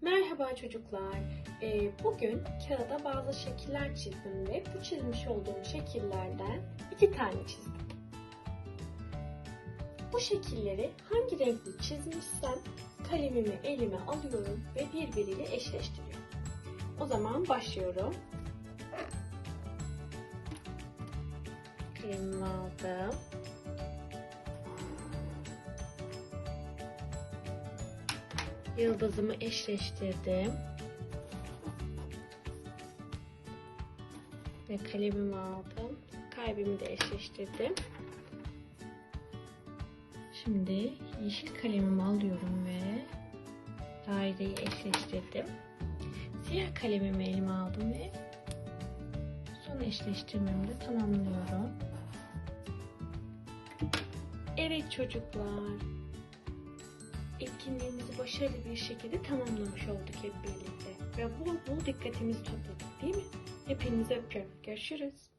Merhaba çocuklar. Ee, bugün kağıda bazı şekiller çizdim ve bu çizmiş olduğum şekillerden iki tane çizdim. Bu şekilleri hangi renkli çizmişsem kalemimi elime alıyorum ve birbiriyle eşleştiriyorum. O zaman başlıyorum. Kalemimi aldım. Yıldızımı eşleştirdim. Ve kalemimi aldım. Kalbimi de eşleştirdim. Şimdi yeşil kalemimi alıyorum ve daireyi eşleştirdim. Siyah kalemimi elime aldım ve son eşleştirmemi de tamamlıyorum. Evet çocuklar. Etkinliğimizi başarılı bir şekilde tamamlamış olduk hep birlikte. Ve bol bol dikkatimizi topladık değil mi? Hepinizi öpüyorum. Görüşürüz.